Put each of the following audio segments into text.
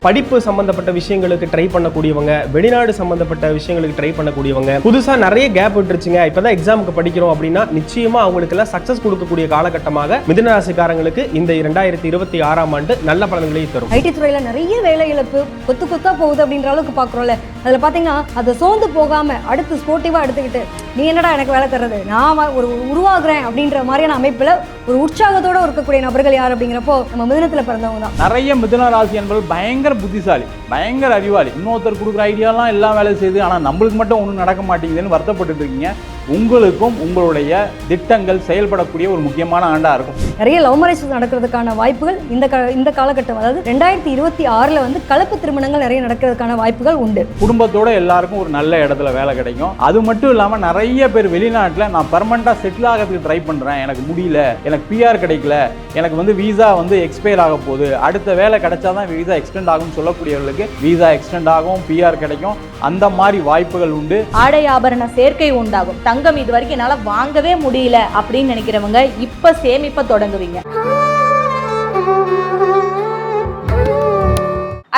படிப்பு சம்பந்தப்பட்ட விஷயங்களுக்கு ட்ரை பண்ணக்கூடியவங்க வெளிநாடு சம்பந்தப்பட்ட விஷயங்களுக்கு ட்ரை பண்ணக்கூடியவங்க. புதுசா நிறைய கேப் விட்டுருச்சுங்க. இப்பதான் எக்ஸாமுக்கு படிக்கிறோம் அப்படின்னா நிச்சயமா அவங்களுக்கு எல்லாம் சக்சஸ் கொடுக்கக்கூடிய காலகட்டமாக மிதுன ராசிக்காரங்களுக்கு இந்த இரண்டாயிரத்தி இருபத்தி ஆறாம் ஆண்டு நல்ல பலன்களை தரும். ஐடி துறையில நிறைய வேலை இழப்பு கொத்து கொத்தா போகுது அப்படின்ற அளவுக்கு பாக்குறோம்ல அதுல பாத்தீங்கன்னா அதை சோர்ந்து போகாம அடுத்து ஸ்போர்ட்டிவா எடுத்துக்கிட்டு நீ என்னடா எனக்கு வேலை தர்றது? நான் வ- ஒரு உருவாகுறேன் அப்படின்ற மாதிரியான அமைப்புல ஒரு உற்சாகத்தோட இருக்கக்கூடிய நபர்கள் யார் அப்படிங்கிறப்போ நம்ம மிதனத்துல பிறந்தவங்க தான். நிறைய மிதுன ராசி என்பது பயங்கர புத்திசாலி பயங்கர அறிவாளி. இன்னொருத்தர் கொடுக்குற ஐடியாலாம் எல்லாம் வேலை செய்யுது. ஆனால் நம்மளுக்கு மட்டும் ஒன்றும் நடக்க மாட்டேங்குதுன்னு வருத்தப்பட்டு இருக்கீங்க. உங்களுக்கும் உங்களுடைய திட்டங்கள் செயல்படக்கூடிய ஒரு முக்கியமான ஆண்டாக இருக்கும். நிறைய லவ் மேரேஜ் நடக்கிறதுக்கான வாய்ப்புகள் இந்த கா இந்த காலகட்டம் அதாவது ரெண்டாயிரத்தி இருபத்தி ஆறுல வந்து கலப்பு திருமணங்கள் நிறைய நடக்கிறதுக்கான வாய்ப்புகள் உண்டு. குடும்பத்தோட எல்லாருக்கும் ஒரு நல்ல இடத்துல வேலை கிடைக்கும். அது மட்டும் இல்லாமல் நிறைய பேர் வெளிநாட்டில் நான் பர்மனெண்ட்டாக செட்டில் ஆகிறதுக்கு ட்ரை பண்ணுறேன் எனக்கு முடியல எனக்கு பிஆர் கிடைக்கல எனக்கு வந்து வீசா வந்து எக்ஸ்பயர் ஆக போகுது. அடுத்த வேலை கிடைச்சா தான் வீசா எக்ஸ்டெண்ட் ஆகும்னு சொல்லக்கூடியவர்களுக்கு வீசா எக்ஸ்டெண்ட் ஆகும் பிஆர் கிடைக்கும். அந்த மாதிரி வாய்ப்புகள் உண்டு. ஆடை ஆபரண சேர்க்கை உண்டாகும். தங்கம் இது வரைக்கும் என்னால் வாங்கவே முடியல அப்படின்னு நினைக்கிறவங்க இப்போ சேமிப்ப தொடங்குவீங்க.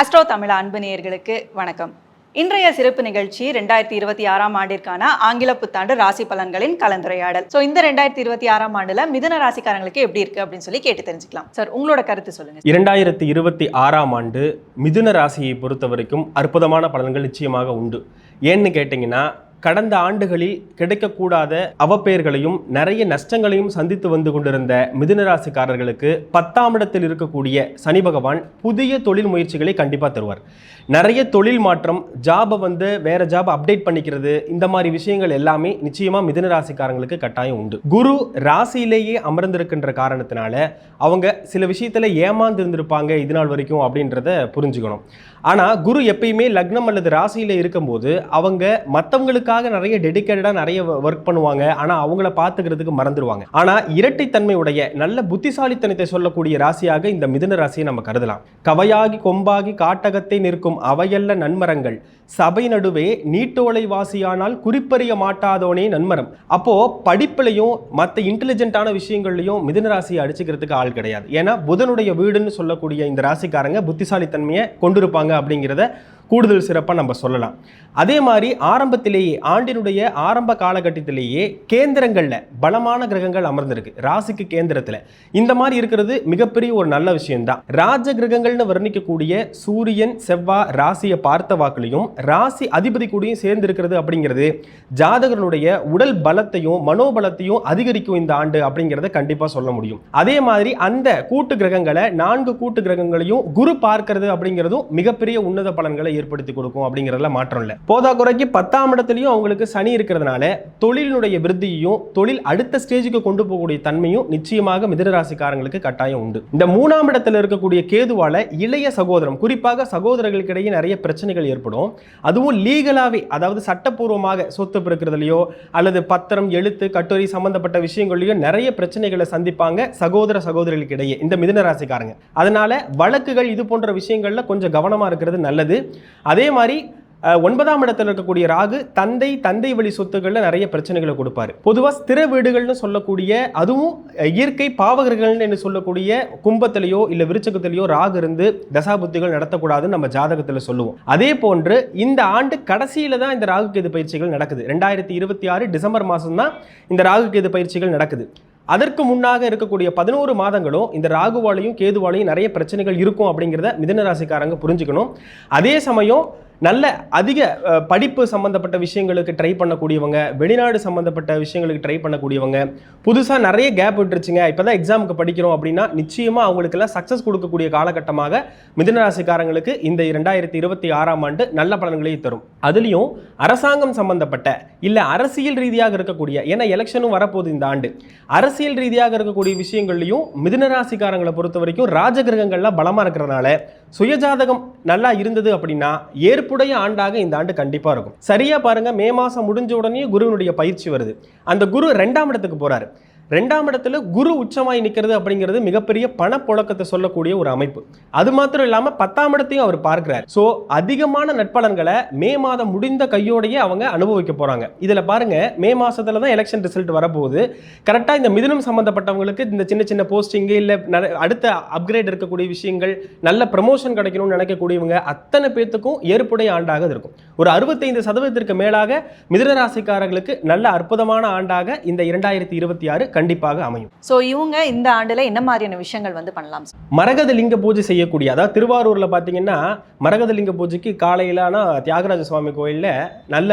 அஸ்ட்ரோ தமிழ் அன்பு நேயர்களுக்கு வணக்கம். இன்றைய சிறப்பு நிகழ்ச்சி ரெண்டாயிரத்தி இருபத்தி ஆறாம் ஆண்டிற்கான ஆங்கில புத்தாண்டு ராசி பலன்களின் கலந்துரையாடல். ஸோ இந்த ரெண்டாயிரத்தி இருபத்தி ஆறாம் ஆண்டுல மிதுன ராசிக்காரங்களுக்கு எப்படி இருக்கு அப்படின்னு சொல்லி கேட்டு தெரிஞ்சுக்கலாம். சார் உங்களோட கருத்து சொல்லுங்க. இரண்டாயிரத்தி இருபத்தி ஆறாம் ஆண்டு மிதுன ராசியை பொறுத்த வரைக்கும் அற்புதமான பலன்கள் நிச்சயமாக உண்டு. ஏன்னு கேட்டிங்கன்னா கடந்த ஆண்டுகளில் கிடைக்கக்கூடாத அவப்பெயர்களையும் நிறைய நஷ்டங்களையும் சந்தித்து வந்து கொண்டிருந்த மிதுனராசிக்காரர்களுக்கு பத்தாம் இடத்தில் இருக்கக்கூடிய சனி பகவான் புதிய தொழில் முயற்சிகளை கண்டிப்பாக தருவார். நிறைய தொழில் மாற்றம் ஜாபை வந்து வேற ஜாப் அப்டேட் பண்ணிக்கிறது இந்த மாதிரி விஷயங்கள் எல்லாமே நிச்சயமாக மிதுனராசிக்காரங்களுக்கு கட்டாயம் உண்டு. குரு ராசியிலேயே அமர்ந்திருக்கின்ற காரணத்தினால அவங்க சில விஷயத்தில் ஏமாந்து இருந்திருப்பாங்க இது நாள் வரைக்கும் அப்படின்றத புரிஞ்சுக்கணும். ஆனால் குரு எப்பயுமே லக்னம் அல்லது ராசியில் இருக்கும்போது அவங்க மற்றவங்களுக்காக நிறைய டெடிக்கேட்டடாக நிறைய ஒர்க் பண்ணுவாங்க. ஆனால் அவங்கள பார்த்துக்கிறதுக்கு மறந்துடுவாங்க ஆனால் இரட்டைத்தன்மையுடைய நல்ல புத்திசாலித்தனத்தை சொல்லக்கூடிய ராசியாக இந்த மிதுன ராசியை நம்ம கருதலாம். கவையாகி கொம்பாகி காட்டகத்தை நிற்கும் அவையல்ல நன்மரங்கள். சபை நடுவே நீட்டோலை வாசியானால் குறிப்பறிய மாட்டாதோனே நன்மரம். அப்போ படிப்புலையும் மற்ற இன்டெலிஜென்ட்டான விஷயங்கள்லையும் மிதுன ராசியை அடிச்சுக்கிறதுக்கு ஆள் கிடையாது. ஏன்னா புதனுடைய வீடுன்னு சொல்லக்கூடிய இந்த ராசிக்காரங்க புத்திசாலித்தன்மையை கொண்டிருப்பாங்க. அப்படிங்கிறத கூடுதல் சிறப்பாக நம்ம சொல்லலாம். அதே மாதிரி ஆரம்பத்திலேயே ஆண்டினுடைய ஆரம்ப காலகட்டத்திலேயே கேந்திரங்களில் பலமான கிரகங்கள் அமர்ந்திருக்கு. ராசிக்கு கேந்திரத்தில். இந்த மாதிரி இருக்கிறது மிகப்பெரிய ஒரு நல்ல விஷயம்தான். ராஜ கிரகங்கள்னு வர்ணிக்கக்கூடிய சூரியன் செவ்வாய் ராசியை பார்த்த வாக்குலையும் ராசி அதிபதி கூடயும் சேர்ந்து இருக்கிறது அப்படிங்கிறது ஜாதகர்களுடைய உடல் பலத்தையும் மனோபலத்தையும் அதிகரிக்கும் இந்த ஆண்டு அப்படிங்கிறத கண்டிப்பாக சொல்ல முடியும். அதே மாதிரி அந்த கூட்டு கிரகங்களை நான்கு கூட்டு கிரகங்களையும் குரு பார்க்கிறது அப்படிங்கிறதும் மிகப்பெரிய உன்னத பலன்களை ஏற்படுத்தி கொடுக்கும் அப்படிங்கிறதுல மாற்றம் இல்லை. போதா குறைக்கு பத்தாம் இடத்துலையும் அவங்களுக்கு சனி இருக்கிறதுனால தொழிலினுடைய விருத்தியும் தொழில் அடுத்த ஸ்டேஜுக்கு கொண்டு போகக்கூடிய தன்மையும் நிச்சயமாக மிதனராசிக்காரங்களுக்கு கட்டாயம் உண்டு. இந்த மூணாம் இடத்துல இருக்கக்கூடிய கேதுவால இளைய சகோதரம் குறிப்பாக சகோதரர்களுக்கிடையே நிறைய பிரச்சனைகள் ஏற்படும். அதுவும் லீகலாகவே அதாவது சட்டப்பூர்வமாக சொத்து பிறக்கிறதுலையோ அல்லது பத்திரம் எழுத்து கட்டுரை சம்பந்தப்பட்ட விஷயங்கள்லையோ நிறைய பிரச்சனைகளை சந்திப்பாங்க சகோதர சகோதரிகளுக்கு இடையே இந்த மிதனராசிக்காரங்க. அதனால வழக்குகள் இது போன்ற விஷயங்கள்ல கொஞ்சம் கவனமா இருக்கிறது நல்லது. அதே மாதிரி ஒன்பதாம் இடத்துல இருக்கக்கூடிய ராகு தந்தை தந்தை வழி சொத்துக்களில் நிறைய பிரச்சனைகளை கொடுப்பாரு. பொதுவாக ஸ்திர வீடுகள்னு சொல்லக்கூடிய அதுவும் இயற்கை பாவகர்கள்னு என்று சொல்லக்கூடிய கும்பத்திலேயோ இல்லை விருச்சகத்திலேயோ ராகு இருந்து தசாபுத்திகள் நடத்தக்கூடாதுன்னு நம்ம ஜாதகத்தில் சொல்லுவோம். அதே போன்று இந்த ஆண்டு கடைசியில் தான் இந்த ராகு கேது பயிற்சிகள் நடக்குது. ரெண்டாயிரத்தி இருபத்தி ஆறு டிசம்பர் மாதம் தான் இந்த ராகு கேது பயிற்சிகள் நடக்குது. அதற்கு முன்னாக இருக்கக்கூடிய பதினோரு மாதங்களும் இந்த ராகுவாலையும் கேதுவாலையும் நிறைய பிரச்சனைகள் இருக்கும் அப்படிங்கிறத மிதனராசிக்காரங்க புரிஞ்சுக்கணும். அதே சமயம் நல்ல அதிக படிப்பு சம்பந்தப்பட்ட விஷயங்களுக்கு ட்ரை பண்ணக்கூடியவங்க வெளிநாடு சம்பந்தப்பட்ட விஷயங்களுக்கு ட்ரை பண்ணக்கூடியவங்க புதுசாக நிறைய கேப் விட்டுருச்சுங்க. இப்போ தான் எக்ஸாமுக்கு படிக்கிறோம் அப்படின்னா நிச்சயமாக அவங்களுக்கெல்லாம் சக்ஸஸ் கொடுக்கக்கூடிய காலகட்டமாக மிதனராசிக்காரங்களுக்கு இந்த இரண்டாயிரத்தி இருபத்தி ஆறாம் ஆண்டு நல்ல பலன்களை தரும். அதுலேயும் அரசாங்கம் சம்பந்தப்பட்ட இல்லை அரசியல் ரீதியாக இருக்கக்கூடிய ஏன்னா எலெக்ஷனும் வரப்போகுது இந்த ஆண்டு. அரசியல் ரீதியாக இருக்கக்கூடிய விஷயங்கள்லையும் மிதுன ராசிக்காரங்களை பொறுத்த வரைக்கும் ராஜகிரகங்கள்லாம் பலமாக இருக்கிறதுனால சுயஜாதகம் நல்லா இருந்தது அப்படின்னா ஏற்புடைய ஆண்டாக இந்த ஆண்டு கண்டிப்பாக இருக்கும். சரியாக பாருங்கள் மே மாதம் முடிஞ்ச உடனே குருவினுடைய பயிற்சி வருது. அந்த குரு ரெண்டாம் இடத்துக்கு போகிறாரு ரெண்டாம் இடத்துல குரு உச்சமாய் நிற்கிறது அப்படிங்கிறது மிகப்பெரிய பணப்புழக்கத்தை சொல்லக்கூடிய ஒரு அமைப்பு. அது மாத்திரம் இல்லாமல் பத்தாம் இடத்தையும் அவர் பார்க்கிறார். ஸோ அதிகமான நட்பலன்களை மே மாதம் முடிந்த கையோடையே அவங்க அனுபவிக்க போகிறாங்க இதில் பாருங்க மே மாதத்தில் தான் எலெக்ஷன் ரிசல்ட் வரப்போகுது. கரெக்டாக இந்த மிதுனம் சம்மந்தப்பட்டவங்களுக்கு இந்த சின்ன சின்ன போஸ்டிங்கு இல்லை அடுத்த அப்கிரேட் இருக்கக்கூடிய விஷயங்கள் நல்ல ப்ரமோஷன் கிடைக்கணும்னு நினைக்கக்கூடியவங்க அத்தனை பேர்த்துக்கும் ஏற்புடைய ஆண்டாக இருக்கும். ஒரு அறுபத்தைந்து சதவீதத்திற்கு மேலாக மிதுன ராசிக்காரர்களுக்கு நல்ல அற்புதமான ஆண்டாக இந்த இரண்டாயிரத்தி இருபத்தி ஆறு கண்டிப்பாக அமையும். ஸோ இவங்க இந்த ஆண்டுல என்ன மாதிரியான விஷயங்கள் வந்து பண்ணலாம்? மரகத லிங்க பூஜை செய்யக்கூடிய அதாவது திருவாரூர்ல பார்த்தீங்கன்னா மரகத லிங்க பூஜைக்கு காலையிலானா தியாகராஜ சுவாமி கோயில்ல நல்ல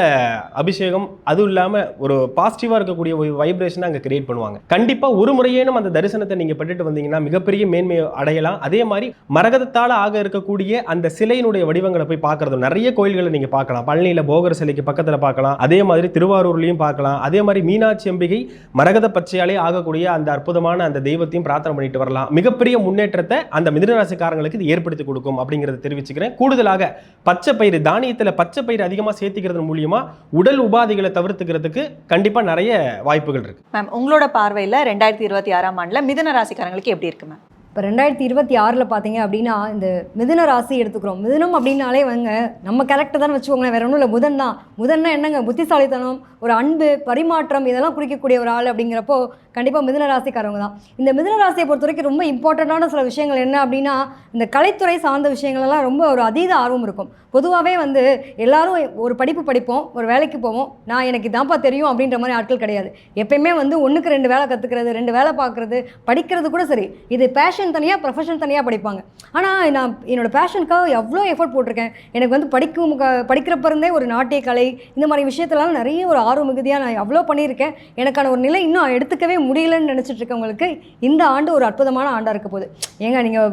அபிஷேகம் அதுவும் இல்லாம ஒரு பாசிட்டிவா இருக்கக்கூடிய ஒரு வைப்ரேஷனை அங்க கிரியேட் பண்ணுவாங்க. கண்டிப்பா ஒரு முறையேனும் அந்த தரிசனத்தை நீங்க பெற்றுட்டு வந்தீங்கன்னா மிகப்பெரிய மேன்மையை அடையலாம். அதே மாதிரி மரகதத்தால ஆக இருக்கக்கூடிய அந்த சிலையினுடைய வடிவங்களை போய் பார்க்கறது நிறைய கோயில்களை நீங்க பார்க்கலாம். பழனியில போகர் சிலைக்கு பக்கத்துல பார்க்கலாம். அதே மாதிரி திருவாரூர்லயும் பார்க்கலாம். அதே மாதிரி மீனாட்சி அம்பிகை மரகத பச்சையாலே ஆகக்கூடிய அந்த அற்புதமான அந்த தெய்வத்தையும் பிரார்த்தனை பண்ணிட்டு வரலாம். மிகப்பெரிய முன்னேற்றத்தை அந்த மிதுனராசிக்காரங்களுக்கு இது ஏற்படுத்தி கொடுக்கும் அப்படிங்கிறத தெரிவிச்சுக்கிறேன். கூடுதலாக பச்சை பயிறு தானியத்தில் பச்சை பயிறு அதிகமாக சேர்த்திக்கிறது மூலியமா உடல் உபாதைகளை தவிர்த்துக்கிறதுக்கு கண்டிப்பா நிறைய வாய்ப்புகள் இருக்கு. மேம் உங்களோட பார்வையில ரெண்டாயிரத்தி இருபத்தி ஆறாம் ஆண்டுல மிதுன ராசிக்காரங்களுக்கு எப்படி இருக்கு மேம் இப்போ ரெண்டாயிரத்தி இருபத்தி ஆறில் பார்த்தீங்க அப்படின்னா இந்த மிதுன ராசி எடுத்துக்கிறோம். மிதுனம் அப்படின்னாலே வந்து நம்ம கேரக்டர் தான் வச்சுக்கோங்களேன். வேற ஒன்றும் இல்லை புதன் தான். புதன்னா என்னங்க? புத்திசாலித்தனம் ஒரு அன்பு பரிமாற்றம் இதெல்லாம் குறிக்கக்கூடிய ஒரு ஆள் அப்படிங்கிறப்போ கண்டிப்பாக மிதுன ராசிக்காரவங்க தான். இந்த மிதுன ராசியை பொறுத்த வரைக்கும் ரொம்ப இம்பார்ட்டண்ட்டான சில விஷயங்கள் என்ன அப்படின்னா இந்த கலைத்துறை சார்ந்த விஷயங்களெல்லாம் ரொம்ப ஒரு அதீத ஆர்வம் இருக்கும். பொதுவாகவே வந்து எல்லாரும் ஒரு படிப்பு படிப்போம் ஒரு வேலைக்கு போவோம் நான் எனக்கு இதான்ப்பா தெரியும் அப்படின்ற மாதிரி ஆட்கள் கிடையாது. எப்பயுமே வந்து ஒன்றுக்கு ரெண்டு வேலை கற்றுக்கிறது ரெண்டு வேலை பார்க்குறது படிக்கிறது கூட சரி. இது பேஷன் தனியாக ப்ரொஃபஷன் தனியாக படிப்பாங்க. ஆனால் நான் என்னோடய பேஷனுக்காக எவ்வளோ எஃபோர்ட் போட்டிருக்கேன். எனக்கு வந்து படிக்கும் படிக்கிறப்ப இருந்தே ஒரு நாட்டிய கலை இந்த மாதிரி விஷயத்துலலாம் நிறைய ஒரு ஆர்வம் மிகுதியாக நான் எவ்வளோ பண்ணியிருக்கேன். எனக்கான ஒரு நிலை இன்னும் எடுத்துக்கவே முடியலன்னு நினச்சிட்டு இருக்கவங்களுக்கு இந்த ஆண்டு ஒரு அற்புதமான ஆண்டாக இருக்க போகுது. ஏங்க நீங்கள்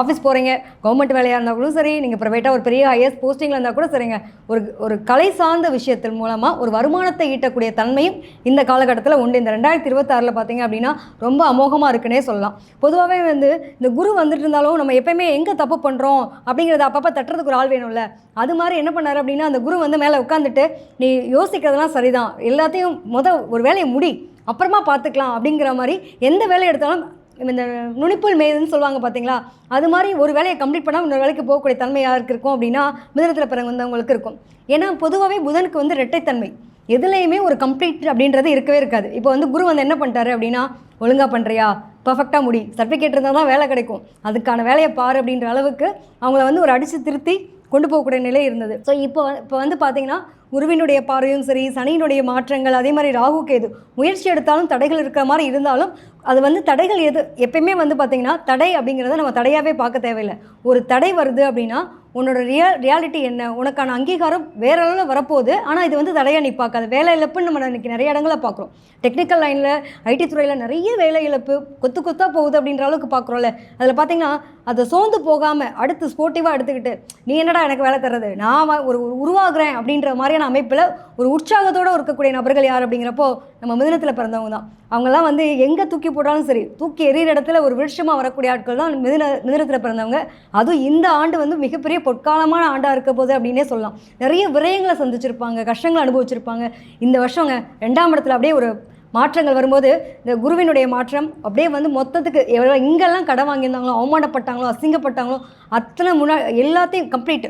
ஆஃபீஸ் போகிறீங்க கவர்மெண்ட் வேலையாக இருந்தாலும் சரி நீங்கள் ப்ரைவேட்டாக ஒரு பெரிய ஹையஸ்ட் போஸ்டிங்கில் இருந்தால் கூட சரிங்க. ஒரு ஒரு கலை சார்ந்த விஷயத்தின் மூலமாக ஒரு வருமானத்தை ஈட்டக்கூடிய தன்மையும் இந்த காலகட்டத்தில் உண்டு. இந்த ரெண்டாயிரத்தி இருபத்தாறில் பார்த்தீங்க அப்படின்னா ரொம்ப அமோகமாக இருக்குன்னே சொல்லலாம். பொதுவாகவே வந்து இந்த குரு வந்துட்டு இருந்தாலும் நம்ம எப்பயுமே எங்கே தப்பு பண்ணுறோம் அப்படிங்கிறத அப்பப்போ தட்டுறதுக்கு ஒரு ஆள் வேணும்ல. அது மாதிரி என்ன பண்ணாரு அப்படின்னா அந்த குரு வந்து மேலே உட்காந்துட்டு நீ யோசிக்கிறதெல்லாம் சரிதான். எல்லாத்தையும் முத ஒரு வேலையை முடி. அப்புறமா பார்த்துக்கலாம் அப்படிங்கிற மாதிரி எந்த வேலையை எடுத்தாலும் இந்த நுனிப்புல் மேதுன்னு சொல்லுவாங்க பார்த்தீங்களா? அது மாதிரி ஒரு வேலையை கம்ப்ளீட் பண்ணால் இன்னொரு வேலைக்கு போகக்கூடிய தன்மை யாருக்கு இருக்கும் அப்படின்னா மிதனத்தில் பிறகு வந்தவங்களுக்கு இருக்கும். ஏன்னா பொதுவாகவே புதனுக்கு வந்து இரட்டைத்தன்மை. எதுலேயுமே ஒரு கம்ப்ளீட் அப்படின்றது இருக்கவே இருக்காது. இப்போ வந்து குரு வந்து என்ன பண்ணிட்டாரு அப்படின்னா ஒழுங்காக பண்ணுறியா பர்ஃபெக்டாக முடி. சர்டிஃபிகேட் இருந்தால் தான் வேலை கிடைக்கும். அதுக்கான வேலையை பாரு அப்படின்ற அளவுக்கு அவங்கள வந்து ஒரு அடித்து திருத்தி கொண்டு போகக்கூடிய நிலை இருந்தது. ஸோ இப்போ இப்போ வந்து பார்த்தீங்கன்னா குருவினுடைய பார்வையும் சரி சனியினுடைய மாற்றங்கள் அதே மாதிரி ராகு கேது முயற்சி எடுத்தாலும் தடைகள் இருக்கிற மாதிரி இருந்தாலும் அது வந்து தடைகள் எது எப்பயுமே வந்து பார்த்திங்கன்னா தடை அப்படிங்கிறத நம்ம தடையாகவே பார்க்க தேவையில்லை. ஒரு தடை வருது அப்படின்னா உன்னோட ரியா ரியாலிட்டி என்ன உனக்கான அங்கீகாரம் வேற அளவில் வரப்போகுது ஆனால் இது வந்து தடையாக நீ பார்க்காது. வேலை இழப்புன்னு நம்ம இன்றைக்கி நிறைய இடங்களில் பார்க்குறோம். டெக்னிக்கல் லைனில் ஐடி துறையில் நிறைய வேலை இழப்பு கொத்து கொத்தாக போகுது அப்படின்ற அளவுக்கு பார்க்குறோம்ல. அதில் பார்த்தீங்கன்னா அதை சோர்ந்து போகாமல் அடுத்து ஸ்போர்ட்டிவாக எடுத்துக்கிட்டு நீ என்னடா எனக்கு வேலை தர்றது? நான் ஒரு ஒரு உருவாகிறேன் அப்படின்ற மாதிரியான அமைப்பில் ஒரு உற்சாகத்தோடு இருக்கக்கூடிய நபர்கள் யார் அப்படிங்கிறப்போ நம்ம மிதினத்தில் பிறந்தவங்க தான். அவங்கெல்லாம் வந்து எங்கே தூக்கி போட்டாலும் சரி தூக்கி எறிகிற இடத்துல ஒரு விருட்சமாக வரக்கூடிய ஆட்கள் தான் மிதின மிதினத்தில் பிறந்தவங்க. அதுவும் இந்த ஆண்டு வந்து மிகப்பெரிய பொற்காலமான ஆண்டாக இருக்க போகுது அப்படின்னே சொல்லலாம். நிறைய விரயங்களை சந்திச்சிருப்பாங்க கஷ்டங்களை அனுபவிச்சிருப்பாங்க. இந்த வருஷங்க ரெண்டாம் இடத்துல அப்படியே ஒரு மாற்றங்கள் வரும்போது இந்த குருவினுடைய மாற்றம் அப்படியே வந்து மொத்தத்துக்கு எவ்வளோ இங்கெல்லாம் கடன் வாங்கியிருந்தாங்களோ அவமானப்பட்டாங்களோ அசிங்கப்பட்டாங்களோ அத்தனை முன்னா எல்லாத்தையும் கம்ப்ளீட்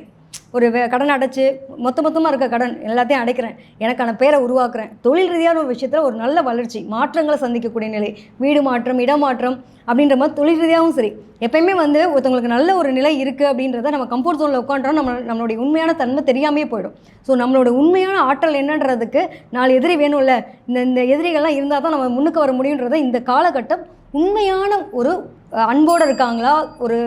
ஒரு கடன் அடைச்சி மொத்த மொத்தமாக இருக்க கடன் எல்லாத்தையும் அடைக்கிறேன். எனக்கான பேரை உருவாக்குறேன். தொழில் ரீதியான ஒரு விஷயத்தில் ஒரு நல்ல வளர்ச்சி மாற்றங்களை சந்திக்கக்கூடிய நிலை. வீடு மாற்றம் இடமாற்றம் அப்படின்ற மாதிரி தொழில் ரீதியாகவும் சரி. எப்பயுமே வந்து ஒருத்தவங்களுக்கு நல்ல ஒரு நிலை இருக்குது அப்படின்றத நம்ம கம்ஃபர்ட் ஜோனில் உட்காந்துறோம் நம்ம நம்மளுடைய உண்மையான தன்மை தெரியாமே போயிடும். ஸோ நம்மளோட உண்மையான ஆற்றல் என்னன்றதுக்கு நாலு எதிரி வேணும்ல. இந்த இந்த எதிரிகள்லாம் இருந்தால் தான் நம்ம முன்னுக்கு வர முடியுன்றதை இந்த காலகட்டம் உண்மையான ஒரு அன்போடு இருக்காங்களா? ஒரு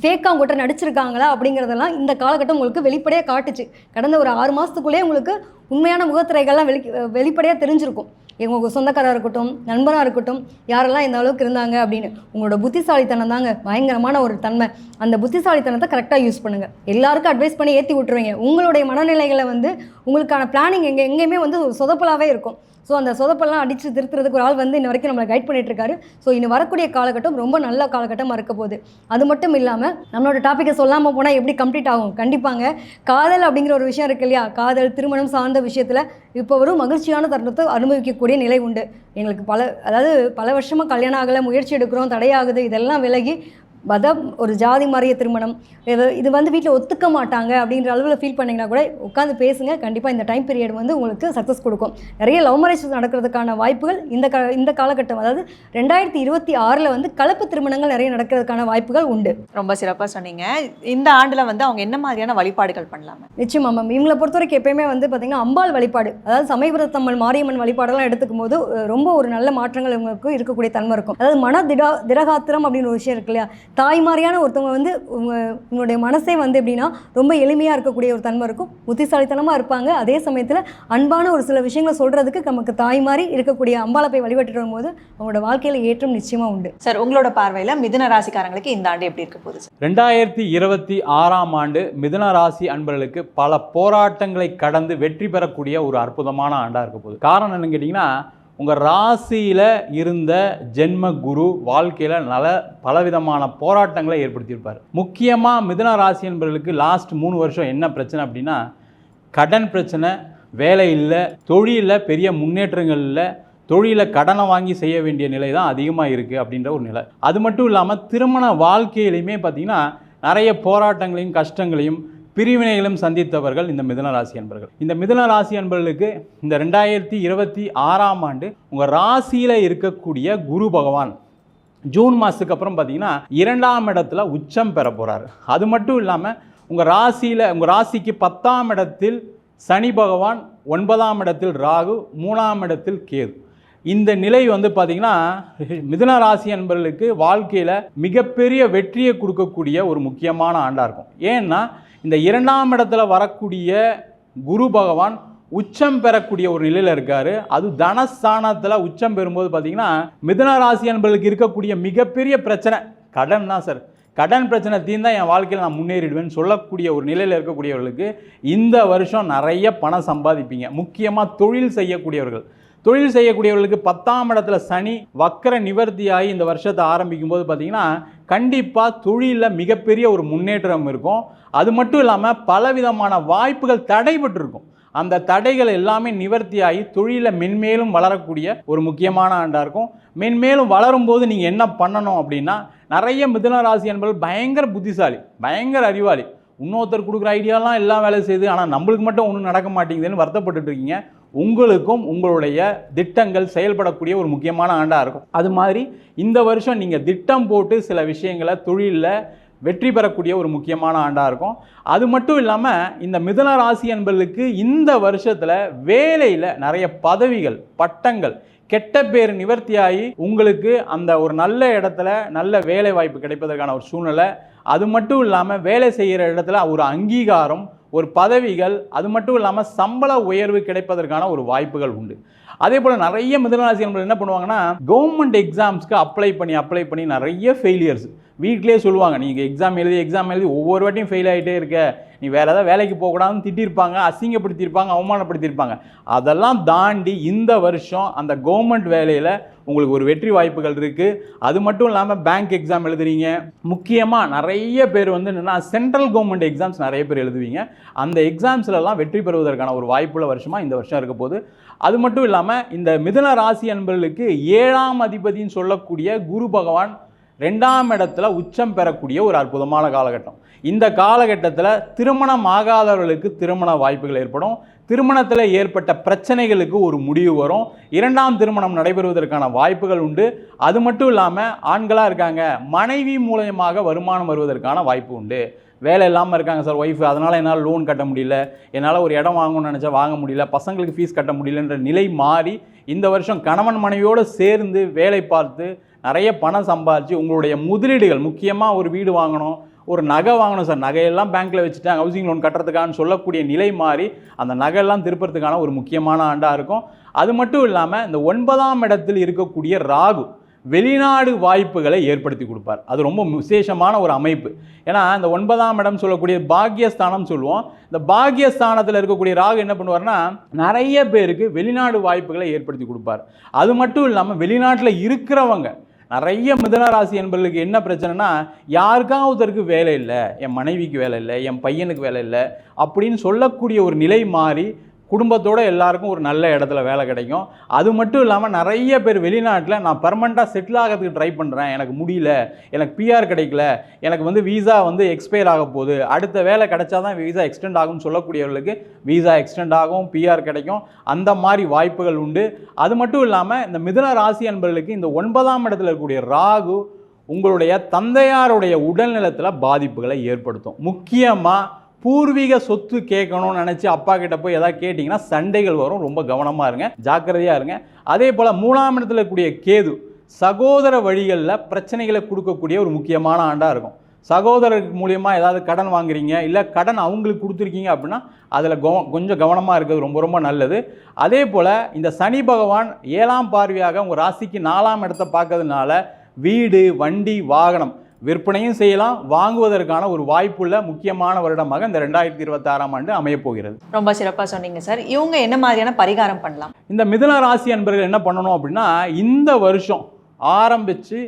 ஃபேக்காக உங்கள்கிட்ட நடிச்சிருக்காங்களா? அப்படிங்கிறதெல்லாம் இந்த காலகட்டம் உங்களுக்கு வெளிப்படையாக காட்டுச்சு. கடந்த ஒரு ஆறு மாதத்துக்குள்ளேயே உங்களுக்கு உண்மையான முகத்திரைகள்லாம் வெளி வெளிப்படையாக தெரிஞ்சிருக்கும். எங்க சொந்தக்காரராக இருக்கட்டும் நண்பராக இருக்கட்டும் யாரெல்லாம் இந்த அளவுக்கு இருந்தாங்க அப்படின்னு. உங்களோட புத்திசாலித்தனம் தாங்க பயங்கரமான ஒரு தன்மை. அந்த புத்திசாலித்தனத்தை கரெக்டாக யூஸ் பண்ணுங்கள் எல்லாருக்கும் அட்வைஸ் பண்ணி ஏற்றி விட்டுருவீங்க. உங்களுடைய மனநிலைகளை வந்து உங்களுக்கான பிளானிங் எங்கே எங்கேயுமே வந்து ஒரு சொதப்பலாகவே இருக்கும். ஸோ அந்த சொதப்பெல்லாம் அடித்து திருத்துறதுக்கு ஒரு ஆள் வந்து இன்ன வரைக்கும் நம்மளை கைட் பண்ணிகிட்டு இருக்காரு ஸோ இன்னும் வரக்கூடிய காலகட்டம் ரொம்ப நல்ல காலகட்டமாக இருக்க போகுது. அது மட்டும் இல்லாமல் நம்மளோட டாப்பிக்கை சொல்லாமல் போனால் எப்படி கம்ப்ளீட் ஆகும்? கண்டிப்பாங்க. காதல் அப்படிங்கிற ஒரு விஷயம் இருக்கு இல்லையா? காதல் திருமணம் சார்ந்த விஷயத்தில் இப்போ ஒரு மகிழ்ச்சியான தருணத்தை அனுபவிக்கக்கூடிய நிலை உண்டு. எங்களுக்கு பல அதாவது பல வருஷமாக கல்யாணம் ஆகலை முயற்சி எடுக்கிறோம் தடையாகுது இதெல்லாம் விலகி மதம் ஒரு ஜாதி மாறிய திருமணம் இது வந்து வீட்டில் ஒத்துக்க மாட்டாங்க அப்படின்ற அளவில் ஃபீல் பண்ணிங்கன்னா கூட உட்காந்து பேசுங்க. கண்டிப்பாக இந்த டைம் பீரியட் வந்து உங்களுக்கு சக்ஸஸ் கொடுக்கும். நிறைய லவ் மேரேஜ் நடக்கிறதுக்கான வாய்ப்புகள் இந்த கா இந்த காலகட்டம் அதாவது ரெண்டாயிரத்தி இருபத்தி ஆறில் வந்து கலப்பு திருமணங்கள் நிறைய நடக்கிறதுக்கான வாய்ப்புகள் உண்டு. ரொம்ப சிறப்பா சொன்னீங்க. இந்த ஆண்டுல வந்து அவங்க என்ன மாதிரியான வழிபாடுகள் பண்ணலாமா? நிச்சயமா மேம் இவங்களை பொறுத்த வரைக்கும் எப்பயுமே வந்து பார்த்தீங்கன்னா அம்பாள் வழிபாடு அதாவது சமயபுரத்தம்மன் மாரியம்மன் வழிபாடெல்லாம் எடுத்துக்கும் போது ரொம்ப ஒரு நல்ல மாற்றங்கள் இவங்களுக்கு இருக்கக்கூடிய தன்மை இருக்கும். அதாவது மன திடா திரகாத்திரம் அப்படின்னு ஒரு விஷயம் இருக்கு இல்லையா? தாய்மாரியான ஒருத்தவங்க வந்து உங்க உங்களுடைய மனசே வந்து எப்படின்னா ரொம்ப எளிமையாக இருக்கக்கூடிய ஒரு தன்மை இருக்கும். புத்திசாலித்தனமாக இருப்பாங்க. அதே சமயத்தில் அன்பான ஒரு சில விஷயங்களை சொல்கிறதுக்கு நமக்கு தாய்மாரி இருக்கக்கூடிய அம்பாளை போய் வழிபட்டுட்டு வரும்போது அவங்களோட வாழ்க்கையில் ஏற்றம் நிச்சயமாக உண்டு. சார் உங்களோட பார்வையில மிதுன ராசிக்காரங்களுக்கு இந்த ஆண்டு எப்படி இருக்க போகுது சார்? ரெண்டாயிரத்தி இருபத்தி ஆறாம் ஆண்டு மிதுன ராசி அன்பர்களுக்கு பல போராட்டங்களை கடந்து வெற்றி பெறக்கூடிய ஒரு அற்புதமான ஆண்டாக இருக்க போகுது. காரணம் என்னன்னு கேட்டிங்கன்னா உங்கள் ராசியில் இருந்த ஜென்ம குரு வாழ்க்கையில் நல பலவிதமான போராட்டங்களை ஏற்படுத்தியிருப்பார். முக்கியமாக மிதுன ராசி என்பவர்களுக்கு லாஸ்ட் மூணு வருஷம் என்ன பிரச்சனை அப்படின்னா கடன் பிரச்சனை வேலை இல்லை தொழிலில் பெரிய முன்னேற்றங்கள் இல்லை தொழிலை கடனை வாங்கி செய்ய வேண்டிய நிலை தான் அதிகமாக இருக்குது அப்படின்ற ஒரு நிலை. அது மட்டும் இல்லாமல் திருமண வாழ்க்கையிலையுமே பார்த்திங்கன்னா நிறைய போராட்டங்களையும் கஷ்டங்களையும் பிரிவினைகளும் சந்தித்தவர்கள் இந்த மிதன ராசி அன்பர்கள். இந்த மிதன ராசி அன்பர்களுக்கு இந்த ரெண்டாயிரத்தி இருபத்தி ஆறாம் ஆண்டு உங்கள் ராசியில் இருக்கக்கூடிய குரு பகவான் ஜூன் மாதத்துக்கு அப்புறம் பார்த்தீங்கன்னா இரண்டாம் இடத்துல உச்சம் பெற போகிறாரு அது மட்டும் இல்லாமல் உங்கள் ராசியில் உங்கள் ராசிக்கு பத்தாம் இடத்தில் சனி பகவான் ஒன்பதாம் இடத்தில் ராகு மூணாம் இடத்தில் கேது. இந்த நிலை வந்து பார்த்திங்கன்னா மிதுன ராசி அன்பர்களுக்கு வாழ்க்கையில் மிகப்பெரிய வெற்றியை கொடுக்கக்கூடிய ஒரு முக்கியமான ஆண்டாக இருக்கும். ஏன்னா இந்த இரண்டாம் இடத்துல வரக்கூடிய குரு பகவான் உச்சம் பெறக்கூடிய ஒரு நிலையில் இருக்கார். அது தனஸ்தானத்தில் உச்சம் பெறும்போது பார்த்தீங்கன்னா மிதன ராசி என்பதற்கு இருக்கக்கூடிய மிகப்பெரிய பிரச்சனை கடன் தான் சார். கடன் பிரச்சனை தீர்ந்தா என் வாழ்க்கையில் நான் முன்னேறிடுவேன்னு சொல்லக்கூடிய ஒரு நிலையில் இருக்கக்கூடியவர்களுக்கு இந்த வருஷம் நிறைய பணம் சம்பாதிப்பீங்க. முக்கியமாக தொழில் செய்யக்கூடியவர்கள். தொழில் செய்யக்கூடியவர்களுக்கு பத்தாம் இடத்துல சனி வக்கர நிவர்த்தியாகி இந்த வருஷத்தை ஆரம்பிக்கும் போது பார்த்தீங்கன்னா கண்டிப்பாக தொழிலில் மிகப்பெரிய ஒரு முன்னேற்றம் இருக்கும். அது மட்டும் இல்லாமல் பலவிதமான வாய்ப்புகள் தடைபட்டிருக்கும். அந்த தடைகள் எல்லாமே நிவர்த்தியாகி தொழிலில் மென்மேலும் வளரக்கூடிய ஒரு முக்கியமான ஆண்டாக இருக்கும். மென்மேலும் வளரும்போது நீங்கள் என்ன பண்ணணும் அப்படின்னா நிறைய மிதுன ராசி என்பது பயங்கர புத்திசாலி பயங்கர அறிவாளி. இன்னொருத்தர் கொடுக்குற ஐடியாலாம் எல்லாம் வேலை செய்யுது. ஆனால் நம்மளுக்கு மட்டும் ஒன்றும் நடக்க மாட்டேங்குதுன்னு வருத்தப்பட்டுட்டு இருக்கீங்க. உங்களுக்கும் உங்களுடைய திட்டங்கள் செயல்படக்கூடிய ஒரு முக்கியமான ஆண்டாக இருக்கும். அது மாதிரி இந்த வருஷம் நீங்கள் திட்டம் போட்டு சில விஷயங்களை தொழிலில் வெற்றி பெறக்கூடிய ஒரு முக்கியமான ஆண்டாக இருக்கும். அது மட்டும் இல்லாமல் இந்த மிதன ராசி என்பர்களுக்கு இந்த வருஷத்தில் வேலையில் நிறைய பதவிகள் பட்டங்கள் கெட்ட பேர் நிவர்த்தியாகி உங்களுக்கு அந்த ஒரு நல்ல இடத்துல நல்ல வேலை வாய்ப்பு கிடைப்பதற்கான ஒரு சூழ்நிலை. அது மட்டும் இல்லாமல் வேலை செய்கிற இடத்துல ஒரு அங்கீகாரம் ஒரு பதவிகள் அது மட்டும் இல்லாமல் சம்பள உயர்வு கிடைப்பதற்கான ஒரு வாய்ப்புகள் உண்டு. அதே போல் நிறைய மிதனராசி என்பது என்ன பண்ணுவாங்கன்னா கவர்மெண்ட் எக்ஸாம்ஸ்க்கு அப்ளை பண்ணி அப்ளை பண்ணி நிறைய ஃபெயிலியர்ஸ் வீட்லேயே சொல்லுவாங்க நீங்கள் எக்ஸாம் எழுதி எக்ஸாம் எழுதி ஒவ்வொரு வாட்டியும் ஃபெயில் ஆகிட்டே இருக்க. நீ வேறு ஏதாவது வேலைக்கு போகக்கூடாதுன்னு திட்டிருப்பாங்க அசிங்கப்படுத்தியிருப்பாங்க அவமானப்படுத்தியிருப்பாங்க. அதெல்லாம் தாண்டி இந்த வருஷம் அந்த கவர்மெண்ட் வேலையில் உங்களுக்கு ஒரு வெற்றி வாய்ப்புகள் இருக்குது அது மட்டும் இல்லாமல் பேங்க் எக்ஸாம் எழுதுறீங்க. முக்கியமாக நிறைய பேர் வந்து என்னென்னா சென்ட்ரல் கவர்மெண்ட் எக்ஸாம்ஸ் நிறைய பேர் எழுதுவீங்க. அந்த எக்ஸாம்ஸ்லலாம் வெற்றி பெறுவதற்கான ஒரு வாய்ப்புள்ள வருஷமாக இந்த வருஷம் இருக்க போது அது மட்டும் இல்லாமல் இந்த மிதுன ராசி அன்பர்களுக்கு ஏழாம் அதிபதின்னு சொல்லக்கூடிய குரு பகவான் ரெண்டாம் இடத்துல உச்சம் பெறக்கூடிய ஒரு அற்புதமான காலகட்டம். இந்த காலகட்டத்தில் திருமணம் ஆகாதவர்களுக்கு திருமண வாய்ப்புகள் ஏற்படும். திருமணத்தில் ஏற்பட்ட பிரச்சனைகளுக்கு ஒரு முடிவு வரும். இரண்டாம் திருமணம் நடைபெறுவதற்கான வாய்ப்புகள் உண்டு. அது மட்டும் இல்லாமல் ஆண்களாக இருக்காங்க மனைவி மூலயமாக வருமானம் வருவதற்கான வாய்ப்பு உண்டு. வேலை இல்லாமல் இருக்காங்க சார் ஒய்ஃப் அதனால் என்னால் லோன் கட்ட முடியல. என்னால் ஒரு இடம் வாங்கணும்னு நினச்சா வாங்க முடியல. பசங்களுக்கு ஃபீஸ் கட்ட முடியலன்ற நிலை மாறி இந்த வருஷம் கணவன் மனைவியோடு சேர்ந்து வேலை பார்த்து நிறைய பணம் சம்பாதிச்சு உங்களுடைய முதலீடுகள் முக்கியமாக ஒரு வீடு வாங்கணும் ஒரு நகை வாங்கணும் சார். நகையெல்லாம் பேங்க்கில் வச்சுட்டு ஹவுசிங் லோன் கட்டுறதுக்கான்னு சொல்லக்கூடிய நிலை மாறி அந்த நகையெல்லாம் திருப்பறதுக்கான ஒரு முக்கியமான ஆண்டாக இருக்கும். அது மட்டும் இல்லாமல் இந்த ஒன்பதாம் இடத்தில் இருக்கக்கூடிய ராகு வெளிநாடு வாய்ப்புகளை ஏற்படுத்தி கொடுப்பார். அது ரொம்ப விசேஷமான ஒரு அமைப்பு. ஏன்னா இந்த ஒன்பதாம் இடம் சொல்லக்கூடிய பாக்யஸ்தானம் சொல்லுவோம். இந்த பாக்யஸ்தானத்தில் இருக்கக்கூடிய ராகு என்ன பண்ணுவார்னா நிறைய பேருக்கு வெளிநாடு வாய்ப்புகளை ஏற்படுத்தி கொடுப்பார். அது மட்டும் இல்லாமல் வெளிநாட்டில் இருக்கிறவங்க நிறைய மிதனராசி என்பவர்களுக்கு என்ன பிரச்சனைனா யாருக்காவது ஒருத்தருக்கு வேலை இல்லை என் மனைவிக்கு வேலை இல்லை என் பையனுக்கு வேலை இல்லை அப்படின்னு சொல்லக்கூடிய ஒரு நிலை மாறி குடும்பத்தோடு எல்லாருக்கும் ஒரு நல்ல இடத்துல வேலை கிடைக்கும். அது மட்டும் இல்லாமல் நிறைய பேர் வெளிநாட்டில் நான் பர்மனெண்ட்டாக செட்டில் ஆகிறதுக்கு ட்ரை பண்ணுறேன் எனக்கு முடியல. எனக்கு பிஆர் கிடைக்கல. எனக்கு வந்து வீசா வந்து எக்ஸ்பயர் ஆக போகுது. அடுத்த வேலை கிடைச்சா தான் வீசா எக்ஸ்டெண்ட் ஆகும்னு சொல்லக்கூடியவர்களுக்கு வீசா எக்ஸ்டெண்ட் ஆகும் பிஆர் கிடைக்கும். அந்த மாதிரி வாய்ப்புகள் உண்டு. அது மட்டும் இல்லாமல் இந்த மிதுன ராசி என்பவர்களுக்கு இந்த ஒன்பதாம் இடத்துல இருக்கக்கூடிய ராகு உங்களுடைய தந்தையாருடைய உடல்நலத்தில் பாதிப்புகளை ஏற்படுத்தும். முக்கியமாக பூர்வீக சொத்து கேட்கணும்னு நினச்சி அப்பா கிட்ட போய் எதாவது கேட்டிங்கன்னா சண்டைகள் வரும். ரொம்ப கவனமாக இருங்க. ஜாக்கிரதையாக இருங்க. அதே போல் மூணாம் இடத்துல இருக்கக்கூடிய கேது சகோதர வழிகளில் பிரச்சனைகளை கொடுக்கக்கூடிய ஒரு முக்கியமான ஆண்டாக இருக்கும். சகோதரர் மூலியமாக ஏதாவது கடன் வாங்குறீங்க இல்லை கடன் அவங்களுக்கு கொடுத்துருக்கீங்க அப்படின்னா அதில் கவ கொஞ்சம் கவனமாக இருக்கிறது ரொம்ப ரொம்ப நல்லது. அதே போல் இந்த சனி பகவான் ஏழாம் பார்வையாக உங்கள் ராசிக்கு நாலாம் இடத்தை பார்க்கறதுனால வீடு வண்டி வாகனம் விற்பனையும் செய்யலாம் வாங்குவதற்கான ஒரு வாய்ப்புள்ள முக்கியமான வருடமாக இந்த ரெண்டாயிரத்தி இருபத்தாறாம் ஆண்டு அமையப் போகிறது. ரொம்ப சிறப்பா சொன்னீங்க சார். இவங்க என்ன மாதிரியான பரிகாரம் பண்ணலாம்? இந்த மிதுன ராசி அன்பர்கள் என்ன பண்ணணும் அப்படின்னா இந்த வருஷம் ஆரம்பித்து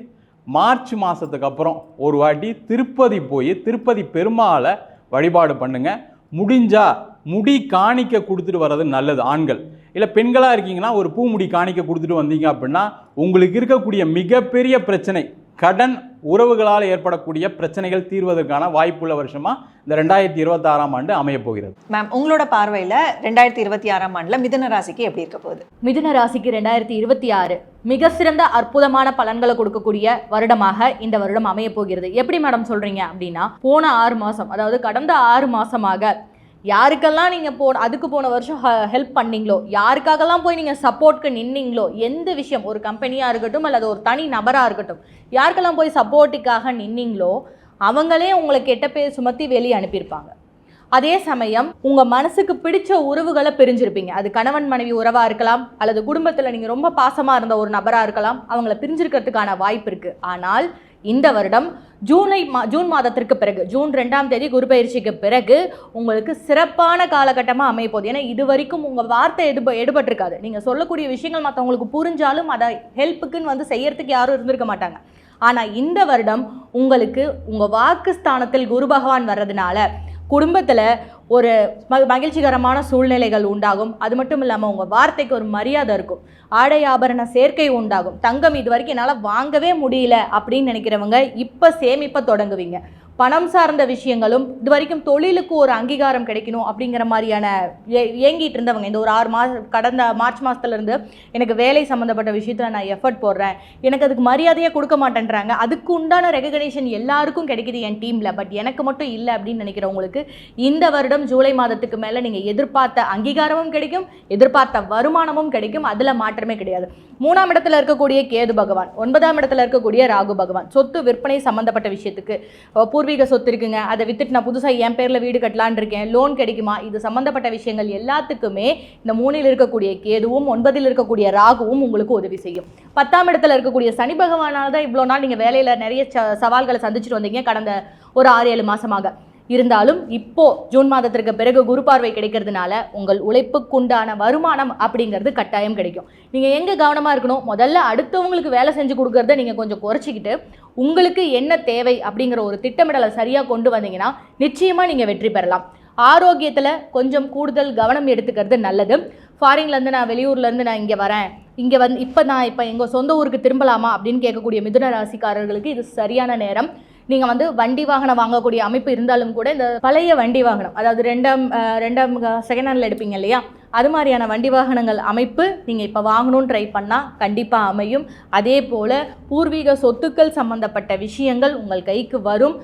மார்ச் மாதத்துக்கு அப்புறம் ஒரு வாட்டி திருப்பதி போய் திருப்பதி பெருமாளை வழிபாடு பண்ணுங்க. முடிஞ்சா முடி காணிக்க கொடுத்துட்டு வர்றது நல்லது ஆண்கள். இல்லை பெண்களாக இருக்கீங்கன்னா ஒரு பூ முடி காணிக்க கொடுத்துட்டு வந்தீங்க அப்படின்னா உங்களுக்கு இருக்கக்கூடிய மிகப்பெரிய பிரச்சனை கடன் உறவுகளால் ஏற்படக்கூடிய பிரச்சனைகள் தீர்வதற்கான வாய்ப்புள்ள வருஷமாக இந்த ரெண்டாயிரத்தி இருபத்தாறாம் ஆண்டு அமையப் போகிறது. மேம் உங்களோட பார்வையில ரெண்டாயிரத்தி இருபத்தி ஆறாம் ஆண்டுல மிதுன ராசிக்கு எப்படி இருக்க போகுது? மிதுன ராசிக்கு ரெண்டாயிரத்தி இருபத்தி ஆறு மிக சிறந்த அற்புதமான பலன்களை கொடுக்கக்கூடிய வருடமாக இந்த வருடம் அமைய போகிறது. எப்படி மேடம் சொல்றீங்க அப்படின்னா போன ஆறு மாசம் அதாவது கடந்த ஆறு மாசமாக யாருக்கெல்லாம் நீங்கள் போ அதுக்கு போன வருஷம் ஹெல்ப் பண்ணீங்களோ யாருக்காகலாம் போய் நீங்கள் சப்போர்ட்க்கு நின்னீங்களோ எந்த விஷயம் ஒரு கம்பெனியாக இருக்கட்டும் அல்லது ஒரு தனி நபராக இருக்கட்டும் யாருக்கெல்லாம் போய் சப்போர்ட்டுக்காக நின்னீங்களோ அவங்களே உங்களை கெட்ட பேர் சுமத்தி வெளியே அனுப்பியிருப்பாங்க. அதே சமயம் உங்கள் மனசுக்கு பிடிச்ச உறவுகளை பிரிஞ்சிருப்பீங்க. அது கணவன் மனைவி உறவாக இருக்கலாம் அல்லது குடும்பத்தில் நீங்கள் ரொம்ப பாசமாக இருந்த ஒரு நபராக இருக்கலாம் அவங்கள பிரிஞ்சிருக்கிறதுக்கான வாய்ப்பு இருக்குது ஆனால் இந்த வருடம் ஜூலை மா ஜூன் மாதத்திற்கு பிறகு ஜூன் ரெண்டாம் தேதி குரு பயிற்சிக்கு பிறகு உங்களுக்கு சிறப்பான காலகட்டமாக அமைய போகுது. ஏன்னா இது வரைக்கும் உங்கள் வார்த்தை எடுப எடுபட்டிருக்காது. நீங்கள் சொல்லக்கூடிய விஷயங்கள் மற்றவங்களுக்கு புரிஞ்சாலும் அதை ஹெல்ப்புக்குன்னு வந்து செய்யறதுக்கு யாரும் இருந்திருக்க மாட்டாங்க. ஆனால் இந்த வருடம் உங்களுக்கு உங்கள் வாக்கு ஸ்தானத்தில் குரு பகவான் வர்றதுனால குடும்பத்தில் ஒரு மகிழ்ச்சிகரமான சூழ்நிலைகள் உண்டாகும். அது மட்டும் இல்லாமல் உங்கள் வார்த்தைக்கு ஒரு மரியாதை இருக்கும். ஆடை ஆபரண சேர்க்கை உண்டாகும். தங்கம் இது வரைக்கும் என்னால் வாங்கவே முடியல அப்படின்னு நினைக்கிறவங்க இப்போ சேமிப்பை தொடங்குவீங்க. பணம் சார்ந்த விஷயங்களும் இது வரைக்கும் தொழிலுக்கு ஒரு அங்கீகாரம் கிடைக்கணும் அப்படிங்கிற மாதிரியான ஏ- ஏங்கிட்டு இருந்தவங்க இந்த ஒரு ஆறு மாதம் கடந்த மார்ச் மாதத்துலேருந்து எனக்கு வேலை சம்மந்தப்பட்ட விஷயத்தில் நான் எஃபர்ட் போடுறேன். எனக்கு அதுக்கு மரியாதையாக கொடுக்க மாட்டேன்றாங்க. அதுக்கு உண்டான ரெகக்னேஷன் எல்லாருக்கும் கிடைக்குது என் டீமில் பட் எனக்கு மட்டும் இல்லை அப்படின்னு நினைக்கிறவங்களுக்கு இந்த வருடம் ஜூலை மாதத்துக்கு மேலே நீங்கள் எதிர்பார்த்த அங்கீகாரமும் கிடைக்கும் எதிர்பார்த்த வருமானமும் கிடைக்கும். அதில் மாற்றமே கிடையாது. மூணாம் இடத்துல இருக்கக்கூடிய கேது பகவான் ஒன்பதாம் இடத்துல இருக்கக்கூடிய ராகு பகவான் சொத்து விற்பனை சம்மந்தப்பட்ட விஷயத்துக்கு பூர்வீக சொத்து இருக்குங்க. அதை வித்துட்டு நான் புதுசாக என் பேரில் வீடு கட்டலான்னு இருக்கேன். லோன் கிடைக்குமா? இது சம்மந்தப்பட்ட விஷயங்கள் எல்லாத்துக்குமே இந்த மூணில் இருக்கக்கூடிய கேதுவும் ஒன்பதில் இருக்கக்கூடிய ராகுவும் உங்களுக்கு உதவி செய்யும். பத்தாம் இடத்துல இருக்கக்கூடிய சனி பகவானால் தான் இவ்வளோ நாள் நீங்கள் வேலையில் நிறைய ச- சவால்களை சந்திச்சுட்டு வந்தீங்க. கடந்த ஒரு ஆறு ஏழு மாதமாக இருந்தாலும் இப்போ ஜூன் மாதத்திற்கு பிறகு குரு பார்வை கிடைக்கிறதுனால உங்கள் உழைப்புக்குண்டான வருமானம் அப்படிங்கிறது கட்டாயம் கிடைக்கும். நீங்கள் எங்கே கவனமாக இருக்கணும்? முதல்ல அடுத்தவங்களுக்கு வேலை செஞ்சு கொடுக்கறத நீங்கள் கொஞ்சம் குறைச்சிக்கிட்டு உங்களுக்கு என்ன தேவை அப்படிங்கிற ஒரு திட்டமிடலை சரியாக கொண்டு வந்தீங்கன்னா நிச்சயமாக நீங்கள் வெற்றி பெறலாம். ஆரோக்கியத்தில் கொஞ்சம் கூடுதல் கவனம் எடுத்துக்கிறது நல்லது. ஃபாரின்லேருந்து நான் வெளியூர்லேருந்து நான் இங்கே வரேன். இங்கே வந்து இப்போ நான் இப்போ எங்கள் சொந்த ஊருக்கு திரும்பலாமா அப்படின்னு கேட்கக்கூடிய மிதுன ராசிக்காரர்களுக்கு இது சரியான நேரம். நீங்கள் வந்து வண்டி வாகனம் வாங்கக்கூடிய அமைப்பு இருந்தாலும் கூட இந்த பழைய வண்டி வாகனம் அதாவது ரெண்டாம் ரெண்டாம் செகண்ட் ஹேண்டில் எடுப்பீங்க இல்லையா? அது மாதிரியான வண்டி வாகனங்கள் அமைப்பு நீங்கள் இப்போ வாங்கணும்னு ட்ரை பண்ணால் கண்டிப்பாக அமையும். அதே போல் பூர்வீக சொத்துக்கள் சம்மந்தப்பட்ட விஷயங்கள் உங்கள் கைக்கு வரும்.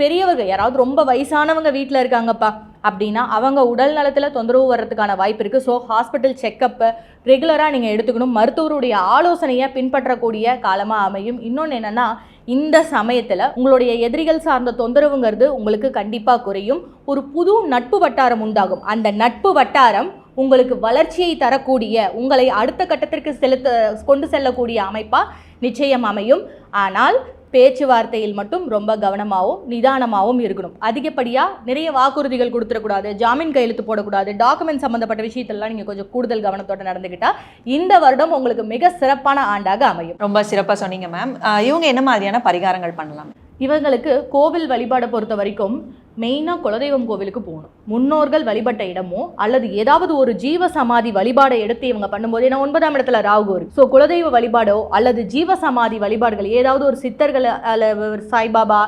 பெரியவர்கள் யாராவது ரொம்ப வயசானவங்க வீட்டில் இருக்காங்கப்பா அப்படின்னா அவங்க உடல் நலத்தில் தொந்தரவு வர்றதுக்கான வாய்ப்பு இருக்குது ஸோ ஹாஸ்பிட்டல் செக்கப்பை ரெகுலராக நீங்கள் எடுத்துக்கணும். மருத்துவருடைய ஆலோசனையை பின்பற்றக்கூடிய காலமாக அமையும். இன்னொன்று என்னென்னா இந்த சமயத்தில் உங்களுடைய எதிரிகள் சார்ந்த தொந்தரவுங்கிறது உங்களுக்கு கண்டிப்பாக குறையும். ஒரு புது நட்பு வட்டாரம் உண்டாகும். அந்த நட்பு வட்டாரம் உங்களுக்கு வளர்ச்சியை தரக்கூடிய உங்களை அடுத்த கட்டத்திற்கு செலுத்த கொண்டு செல்லக்கூடிய அமைப்பாக நிச்சயம் அமையும். ஆனால் பேச்சுவார்த்தையில் மட்டும் ரொம்ப கவனமாகவும் நிதானமாகவும் இருக்கணும். அதிகப்படியாக நிறைய வாக்குறுதிகள் கொடுத்துடக்கூடாது ஜாமீன் கையெழுத்து போடக்கூடாது டாக்குமெண்ட் சம்மந்தப்பட்ட விஷயத்தெல்லாம் நீங்கள் கொஞ்சம் கூடுதல் கவனத்தோடு நடந்துக்கிட்டால் இந்த வருடம் உங்களுக்கு மிக சிறப்பான ஆண்டாக அமையும். ரொம்ப சிறப்பாக சொன்னீங்க மேம் இவங்க என்ன மாதிரியான பரிகாரங்கள் பண்ணலாம்? இவங்களுக்கு கோவில் வழிபாடை பொறுத்த வரைக்கும் மெயினாக குலதெய்வம் கோவிலுக்கு போகணும். முன்னோர்கள் வழிபட்ட இடமோ அல்லது ஏதாவது ஒரு ஜீவ சமாதி வழிபாடை எடுத்து இவங்க பண்ணும்போது ஏன்னா ஒன்பதாம் இடத்துல ராகு இருக்கு. ஸோ குலதெய்வ வழிபாடோ அல்லது ஜீவ சமாதி வழிபாடுகள் ஏதாவது ஒரு சித்தர்கள் அல்ல சாய்பாபா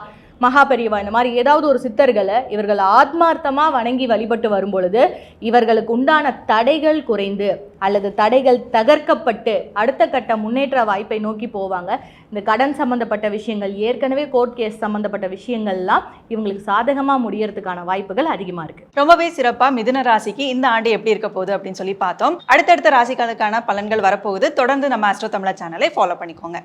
மகாபெரியவா இந்த மாதிரி ஏதாவது ஒரு சித்தர்களை இவர்கள் ஆத்மார்த்தமாக வணங்கி வழிபட்டு வரும்பொழுது இவர்களுக்கு உண்டான தடைகள் குறைந்து அல்லது தடைகள் தகர்க்கப்பட்டு அடுத்த கட்ட முன்னேற்ற வாய்ப்பை நோக்கி போவாங்க. இந்த கடன் சம்பந்தப்பட்ட விஷயங்கள் ஏற்கனவே கோர்ட் கேஸ் சம்பந்தப்பட்ட விஷயங்கள்லாம் இவங்களுக்கு சாதகமாக முடியறதுக்கான வாய்ப்புகள் அதிகமாக இருக்குது ரொம்பவே சிறப்பாக மிதுன ராசிக்கு இந்த ஆண்டு எப்படி இருக்க போகுது அப்படின்னு சொல்லி பார்த்தோம். அடுத்தடுத்த ராசிகளுக்கான பலன்கள் வரப்போகுது. தொடர்ந்து நம்ம அஸ்ட்ரோ தமிழா சேனலை ஃபாலோ பண்ணிக்கோங்க.